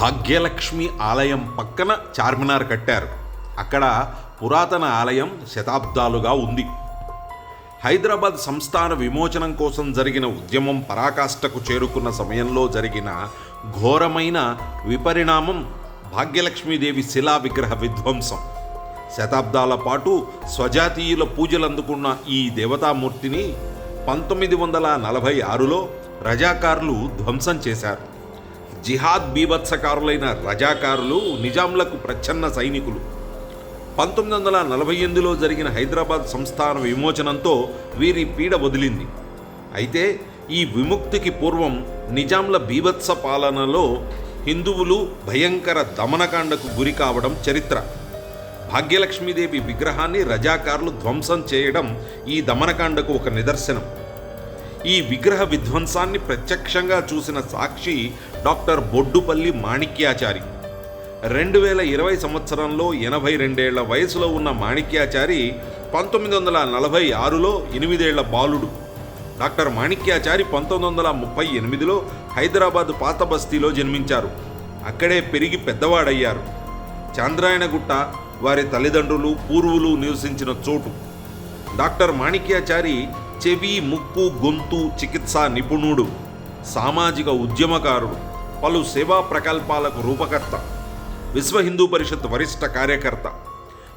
భాగ్యలక్ష్మి ఆలయం పక్కన చార్మినార్ కట్టారు. అక్కడ పురాతన ఆలయం శతాబ్దాలుగా ఉంది. హైదరాబాద్ సంస్థాన విమోచనం కోసం జరిగిన ఉద్యమం పరాకాష్ఠకు చేరుకున్న సమయంలో జరిగిన ఘోరమైన విపరిణామం భాగ్యలక్ష్మీదేవి శిలా విగ్రహ విధ్వంసం. శతాబ్దాల పాటు స్వజాతీయుల పూజలు అందుకున్న ఈ దేవతామూర్తిని పంతొమ్మిది వందల నలభై ఆరులో రజాకారులు ధ్వంసం చేశారు. జిహాద్ బీభత్సకారులైన రజాకారులు నిజాంలకు ప్రచ్ఛన్న సైనికులు. పంతొమ్మిది వందల నలభై ఎనిమిదిలో జరిగిన హైదరాబాద్ సంస్థాన విమోచనంతో వీరి పీడ వదిలింది. అయితే ఈ విముక్తికి పూర్వం నిజాంల బీభత్స పాలనలో హిందువులు భయంకర దమనకాండకు గురి కావడం చరిత్ర. భాగ్యలక్ష్మీదేవి విగ్రహాన్ని రజాకారులు ధ్వంసం చేయడం ఈ దమనకాండకు ఒక నిదర్శనం. ఈ విగ్రహ విధ్వంసాన్ని ప్రత్యక్షంగా చూసిన సాక్షి డాక్టర్ బొడ్డుపల్లి మాణిక్యాచారి. రెండు వేల ఇరవై సంవత్సరంలో ఎనభై రెండేళ్ళ వయసులో ఉన్న మాణిక్యాచారి పంతొమ్మిది వందల నలభై ఆరులో ఎనిమిదేళ్ళ బాలుడు. డాక్టర్ మాణిక్యాచారి పంతొమ్మిది వందల ముప్పై ఎనిమిదిలో హైదరాబాద్ పాత బస్తీలో జన్మించారు. అక్కడే పెరిగి పెద్దవాడయ్యారు. చాంద్రాయణగుట్ట వారి తల్లిదండ్రులు పూర్వులు నివసించిన చోటు. డాక్టర్ మాణిక్యాచారి చెవి ముక్కు గొంతు చికిత్సా నిపుణుడు సామాజిక ఉద్యమకారుడు పలు సేవా ప్రకల్పాలకు రూపకర్త విశ్వ హిందూ పరిషత్ వరిష్ట కార్యకర్త.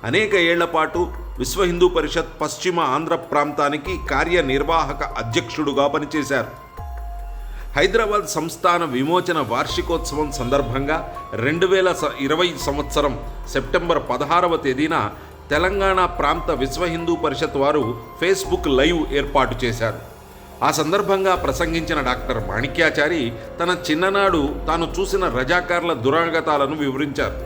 అనేక ఏళ్ళపాటు విశ్వ హిందూ పరిషత్ పశ్చిమ ఆంధ్ర ప్రాంతానికి కార్యనిర్వాహక అధ్యక్షుడుగా పనిచేశారు. హైదరాబాద్ సంస్థాన విమోచన వార్షికోత్సవం సందర్భంగా రెండు వేల ఇరవై సంవత్సరం సెప్టెంబర్ పదహారవ తేదీన తెలంగాణ ప్రాంత విశ్వ హిందూ పరిషత్ వారు ఫేస్బుక్ లైవ్ ఏర్పాటు చేశారు. ఆ సందర్భంగా ప్రసంగించిన డాక్టర్ మాణిక్యాచారి తన చిన్ననాడు తాను చూసిన రజాకార్ల దురాగతాలను వివరించారు.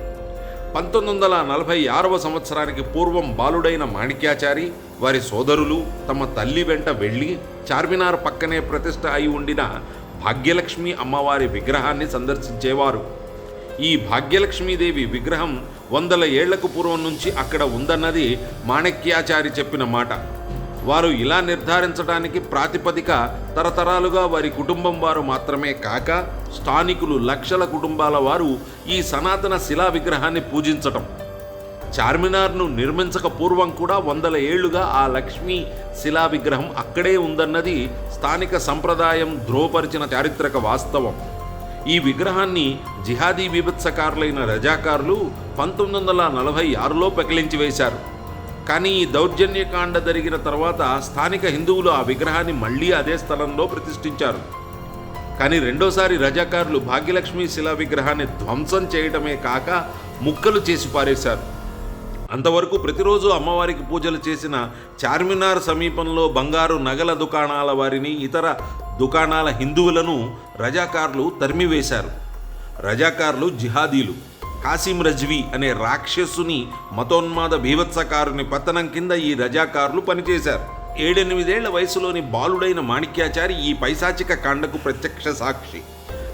పంతొమ్మిది వందల నలభై ఆరవ సంవత్సరానికి పూర్వం బాలుడైన మాణిక్యాచారి వారి సోదరులు తమ తల్లి వెంట వెళ్ళి చార్మినార్ పక్కనే ప్రతిష్ట అయి ఉండిన భాగ్యలక్ష్మి అమ్మవారి విగ్రహాన్ని సందర్శించేవారు. ఈ భాగ్యలక్ష్మీదేవి విగ్రహం వందల ఏళ్ళకు పూర్వం నుంచి అక్కడ ఉందన్నది మాణిక్యాచారి చెప్పిన మాట. వారు ఇలా నిర్ధారించడానికి ప్రాతిపదిక తరతరాలుగా వారి కుటుంబం వారు మాత్రమే కాక స్థానికులు లక్షల కుటుంబాల వారు ఈ సనాతన శిలా విగ్రహాన్ని పూజించటం. చార్మినార్ను నిర్మించక పూర్వం కూడా వందల ఏళ్ళుగా ఆ లక్ష్మీ శిలా విగ్రహం అక్కడే ఉందన్నది స్థానిక సంప్రదాయం ధ్రువపరిచిన చారిత్రక వాస్తవం. ఈ విగ్రహాన్ని జిహాదీ బీభత్సకారులైన రజాకారులు పంతొమ్మిది వందల నలభై ఆరులో పెకిలించి వేశారు. కానీ ఈ దౌర్జన్యకాండ జరిగిన తర్వాత స్థానిక హిందువులు ఆ విగ్రహాన్ని మళ్ళీ అదే స్థలంలో ప్రతిష్ఠించారు. కానీ రెండోసారి రజాకారులు భాగ్యలక్ష్మి శిలా విగ్రహాన్ని ధ్వంసం చేయడమే కాక ముక్కలు చేసి పారేశారు. అంతవరకు ప్రతిరోజు అమ్మవారికి పూజలు చేసిన చార్మినార్ సమీపంలో బంగారు నగల దుకాణాల వారిని ఇతర దుకాణాల హిందువులను రజాకారులు తరిమివేశారు. రజాకారులు జిహాదీలు. కాసిం రజ్వీ అనే రాక్షసుని మతోన్మాద భీవత్సకారుని పతనం కింద ఈ రజాకారులు పనిచేశారు. ఏడెనిమిదేళ్ళ వయసులోని బాలుడైన మాణిక్యాచారి ఈ పైశాచిక కాండకు ప్రత్యక్ష సాక్షి.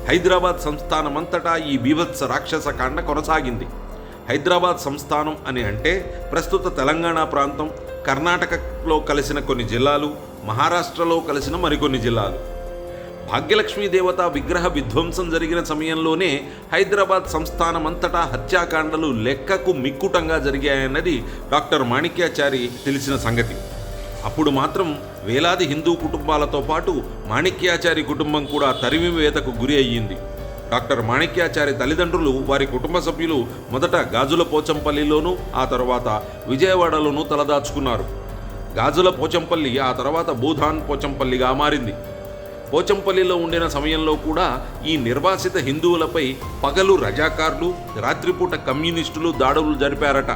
హైదరాబాద్ సంస్థానమంతటా ఈ బీభత్స రాక్షస కాండ కొనసాగింది. హైదరాబాద్ సంస్థానం అని అంటే ప్రస్తుత తెలంగాణ ప్రాంతం కర్ణాటకలో కలిసిన కొన్ని జిల్లాలు మహారాష్ట్రలో కలిసిన మరికొన్ని జిల్లాలు. భాగ్యలక్ష్మీ దేవత విగ్రహ విధ్వంసం జరిగిన సమయంలోనే హైదరాబాద్ సంస్థానమంతటా హత్యాకాండలు లెక్కకు మిక్కుటంగా జరిగాయన్నది డాక్టర్ మాణిక్యాచారి తెలిసిన సంగతి. అప్పుడు మాత్రం వేలాది హిందూ కుటుంబాలతో పాటు మాణిక్యాచారి కుటుంబం కూడా తరిమివేతకు గురి అయ్యింది. డాక్టర్ మాణిక్యాచారి తల్లిదండ్రులు వారి కుటుంబ సభ్యులు మొదట గాజుల పోచంపల్లిలోనూ ఆ తర్వాత విజయవాడలోనూ తలదాచుకున్నారు. గాజుల పోచంపల్లి ఆ తర్వాత భూధాన్ పోచంపల్లిగా మారింది. పోచంపల్లిలో ఉండిన సమయంలో కూడా ఈ నిర్వాసిత హిందువులపై పగలు రజాకార్లు రాత్రిపూట కమ్యూనిస్టులు దాడులు జరిపారట.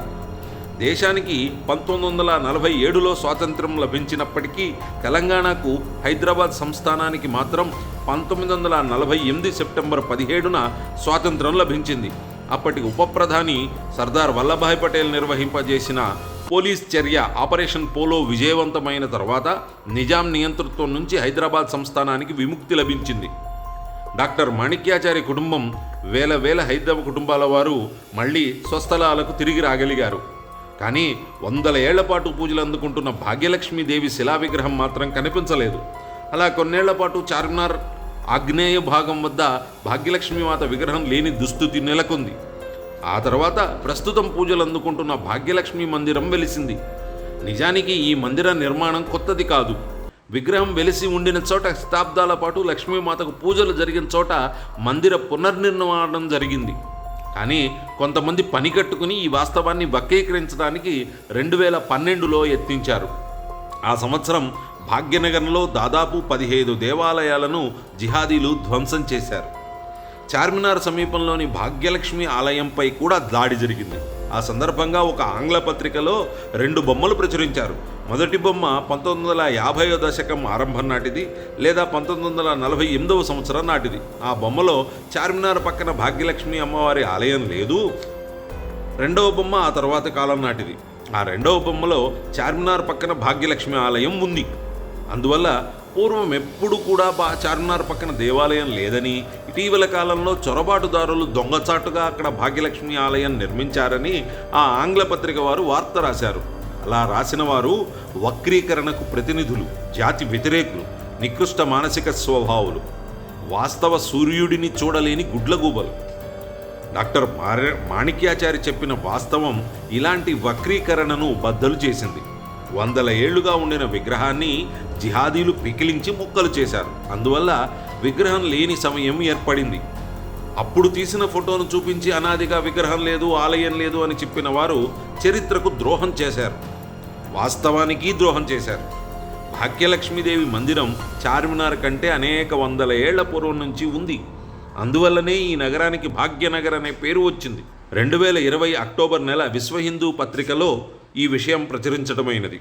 దేశానికి పంతొమ్మిది వందల నలభై ఏడులో స్వాతంత్రం లభించినప్పటికీ తెలంగాణకు హైదరాబాద్ సంస్థానానికి మాత్రం పంతొమ్మిది వందల నలభై ఎనిమిది సెప్టెంబర్ పదిహేడున స్వాతంత్రం లభించింది. అప్పటి ఉప ప్రధాని సర్దార్ వల్లభాయ్ పటేల్ నిర్వహింపజేసిన పోలీస్ చర్య ఆపరేషన్ పోలో విజయవంతమైన తర్వాత నిజాం నియంతృత్వం నుంచి హైదరాబాద్ సంస్థానానికి విముక్తి లభించింది. డాక్టర్ మాణిక్యాచారి కుటుంబం వేల వేల హైదవ కుటుంబాల వారు మళ్ళీ స్వస్థలాలకు తిరిగి రాగలిగారు. కానీ వందల ఏళ్ళ పాటు పూజలు అందుకుంటున్న భాగ్యలక్ష్మీదేవి శిలా విగ్రహం మాత్రం కనిపించలేదు. అలా కొన్నేళ్ళ పాటు చార్మినార్ ఆగ్నేయ భాగం వద్ద భాగ్యలక్ష్మి మాత విగ్రహం లేని దుస్థితి నెలకొంది. ఆ తర్వాత ప్రస్తుతం పూజలు అందుకుంటున్న భాగ్యలక్ష్మి మందిరం వెలిసింది. నిజానికి ఈ మందిర నిర్మాణం కొత్తది కాదు. విగ్రహం వెలిసి ఉండిన చోట శతాబ్దాల పాటు లక్ష్మీమాతకు పూజలు జరిగిన చోట మందిర పునర్నిర్మాణం జరిగింది. కానీ కొంతమంది పని కట్టుకుని ఈ వాస్తవాన్ని వక్రీకరించడానికి రెండు వేల పన్నెండులో యత్నించారు. ఆ సంవత్సరం భాగ్యనగర్లో దాదాపు పదిహేను దేవాలయాలను జిహాదీలు ధ్వంసం చేశారు. చార్మినార్ సమీపంలోని భాగ్యలక్ష్మి ఆలయంపై కూడా దాడి జరిగింది. ఆ సందర్భంగా ఒక ఆంగ్ల పత్రికలో రెండు బొమ్మలు ప్రచురించారు. మొదటి బొమ్మ పంతొమ్మిది వందల యాభైవ దశకం ఆరంభం నాటిది లేదా పంతొమ్మిది వందల నలభై ఎనిమిదవ సంవత్సరం నాటిది. ఆ బొమ్మలో చార్మినార్ పక్కన భాగ్యలక్ష్మి అమ్మవారి ఆలయం లేదు. రెండవ బొమ్మ ఆ తర్వాత కాలం నాటిది. ఆ రెండవ బొమ్మలో చార్మినార్ పక్కన భాగ్యలక్ష్మి ఆలయం ఉంది. అందువల్ల పూర్వం ఎప్పుడు కూడా బా చార్మినార్ పక్కన దేవాలయం లేదని ఇటీవల కాలంలో చొరబాటుదారులు దొంగచాటుగా అక్కడ భాగ్యలక్ష్మి ఆలయం నిర్మించారని ఆ ఆంగ్ల పత్రిక వారు వార్త రాశారు. అలా రాసిన వారు వక్రీకరణకు ప్రతినిధులు జాతి వ్యతిరేకులు నికృష్ట మానసిక స్వభావులు వాస్తవ సూర్యుడిని చూడలేని గుడ్లగూబలు. డాక్టర్ మార మాణిక్యాచారి చెప్పిన వాస్తవం ఇలాంటి వక్రీకరణను బద్దలు చేసింది. వందల ఏళ్ళుగా ఉండిన విగ్రహాన్ని జిహాదీలు పికిలించి ముక్కలు చేశారు. అందువల్ల విగ్రహం లేని సమయం ఏర్పడింది. అప్పుడు తీసిన ఫోటోను చూపించి అనాదిగా విగ్రహం లేదు ఆలయం లేదు అని చెప్పిన వారు చరిత్రకు ద్రోహం చేశారు. వాస్తవానికి ద్రోహం చేశారు. భాగ్యలక్ష్మీదేవి మందిరం చార్మినార్ కంటే అనేక వందల ఏళ్ళ పూర్వం నుంచి ఉంది. అందువల్లనే ఈ నగరానికి భాగ్యనగర్ అనే పేరు వచ్చింది. రెండు వేల ఇరవై అక్టోబర్ నెల విశ్వ హిందూ పత్రికలో ఈ విషయం ప్రచురించడమైనది